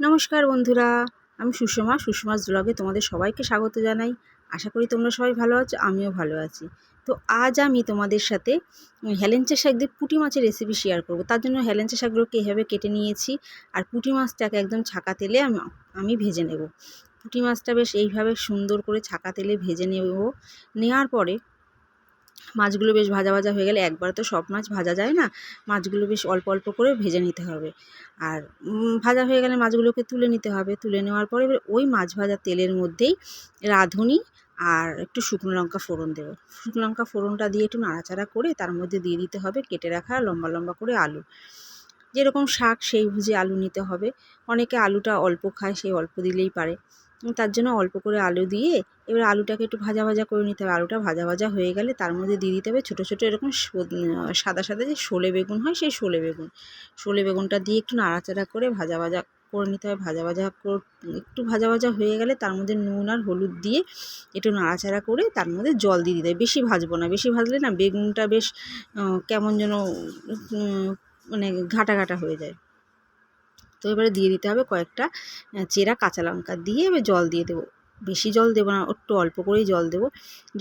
নমস্কার বন্ধুরা, আমি সুষমা, সুষমাস ব্লগে তোমাদের সবাইকে স্বাগত জানাই। আশা করি তোমরা সবাই ভালো আছো, আমিও ভালো আছি। তো আজ আমি তোমাদের সাথে হেলেঞ্চা শাক দিয়ে পুঁটি মাছের রেসিপি শেয়ার করব। তার জন্য হেলেঞ্চা শাকগুলোকে এভাবে কেটে নিয়েছি আর পুঁটি মাছটাকে একদম ছাকা তেলে আমি আমি ভেজে নেব। পুঁটি মাছটা বেশ এইভাবে সুন্দর করে ছাকা তেলে ভেজে নেব। নেওয়ার পরে মাছগুলো বেশ ভাজা ভাজা হয়ে গেলে একবার তো সব মাছ ভাজা যায় না, মাছগুলো বেশ অল্প অল্প করে ভেজে নিতে হবে। আর ভাজা হয়ে গেলে মাছগুলোকে তুলে নিতে হবে। তুলে নেওয়ার পরে ওই মাছ ভাজা তেলের মধ্যেই রাঁধুনি আর একটু শুকনো লঙ্কা ফোড়ন দেবো। শুকনো লঙ্কা ফোড়নটা দিয়ে একটু নাড়াচাড়া করে তার মধ্যে দিয়ে দিতে হবে কেটে রাখা লম্বা লম্বা করে আলু। যেরকম শাক সেই বুঝে আলু নিতে হবে। অনেকে আলুটা অল্প খায় সেই অল্প দিলেই পারে। তার জন্য অল্প করে আলু দিয়ে এবার আলুটাকে একটু ভাজা ভাজা করে নিতে হবে। আলুটা ভাজা ভাজা হয়ে গেলে তার মধ্যে দিয়ে দিতে হবে ছোটো ছোটো এরকম সাদা সাদা যে শোলে বেগুন হয় সেই শোলে বেগুন। শোলে বেগুনটা দিয়ে একটু নাড়াচাড়া করে ভাজা ভাজা করে নিতে হবে। ভাজা ভাজা একটু ভাজা ভাজা হয়ে গেলে তার মধ্যে নুন আর হলুদ দিয়ে একটু নাড়াচাড়া করে তার মধ্যে জল দিয়ে দিতে হবে। বেশি ভাজবো না। বেশি ভাজলে না বেগুনটা বেশ কেমন যেন মানে ঘাটা ঘাটা হয়ে যায়। তো এবারে দিয়ে দিতে হবে কয়েকটা চেরা কাঁচা লঙ্কা দিয়ে এবার জল দিয়ে দেবো। বেশি জল দেবো না, একটু অল্প করেই জল দেবো।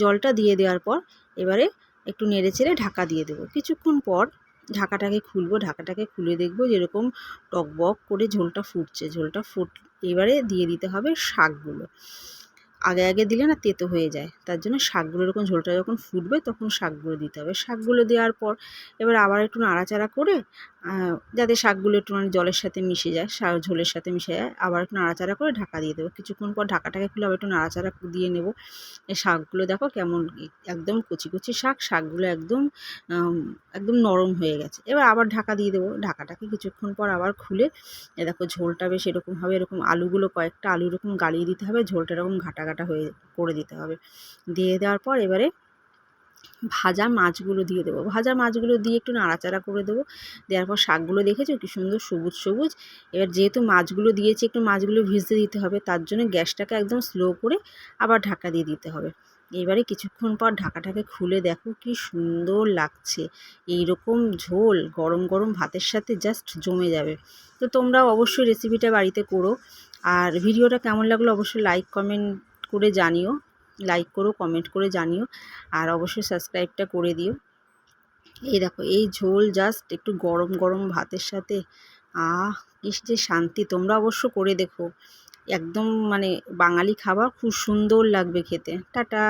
জলটা দিয়ে দেওয়ার পর এবারে একটু নেড়ে চেড়ে ঢাকা দিয়ে দেবো। কিছুক্ষণ পর ঢাকাটাকে খুলবো, ঢাকাটাকে খুলে দেখব যেরকম টকবক করে ঝোলটা ফুটছে। ঝোলটা ফুট, এবারে দিয়ে দিতে হবে শাকগুলো। আগে আগে দিলে না তেতো হয়ে যায়। তার জন্য শাকগুলো এরকম ঝোলটা যখন ফুটবে তখন শাকগুলো দিতে হবে। শাকগুলো দেওয়ার পর এবার আবার একটু নাড়াচাড়া করে যাতে শাকগুলো একটু মানে জলের সাথে মিশে যায় শাক ঝোলের সাথে মিশে যায়, আবার একটু নাড়াচাড়া করে ঢাকা দিয়ে দেবো। কিছুক্ষণ পর ঢাকাটাকে খুলে আবার একটু নাড়াচাড়া দিয়ে নেব। শাকগুলো দেখো কেমন একদম কচি কচি শাক, শাকগুলো একদম একদম নরম হয়ে গেছে। এবার আবার ঢাকা দিয়ে দেবো। ঢাকাটাকে কিছুক্ষণ পর আবার খুলে, এ দেখো ঝোলটা বেশ এরকমভাবে এরকম আলুগুলো কয়েকটা আলু এরকম গালিয়ে দিতে হবে, ঝোলটা এরকম ঘাটা ঘাটা হয়ে, করে দিতে হবে। দিয়ে দেওয়ার পর এবারে ভাজা মাছগুলো দিয়ে দেবো। ভাজা মাছগুলো দিয়ে একটু নাড়াচাড়া করে দেবো। দেওয়ার পর শাকগুলো দেখেছ কি সুন্দর সবুজ সবুজ। এবার যেহেতু মাছগুলো দিয়েছি, একটু মাছগুলো ভিজতে দিতে হবে, তার জন্য গ্যাসটাকে একদম স্লো করে আবার ঢাকা দিয়ে দিতে হবে। এবারে কিছুক্ষণ পর ঢাকাটাকে খুলে দেখো কি সুন্দর লাগছে। এই রকম ঝোল গরম গরম ভাতের সাথে জাস্ট জমে যাবে। তো তোমরাও অবশ্যই রেসিপিটা বাড়িতে করো। আর ভিডিওটা কেমন লাগল অবশ্যই লাইক কমেন্ট করে জানিও লাইক করো কমেন্ট করে জানিও, আর অবশ্যই সাবস্ক্রাইবটা করে দিও। এই দেখো, এই ঝোল জাস্ট একটু গরম গরম ভাতের সাথে, আহ ইস যে শান্তি। তোমরা অবশ্য করে দেখো, একদম মানে বাঙালি খাবার খুব সুন্দর লাগবে খেতে। টাটা!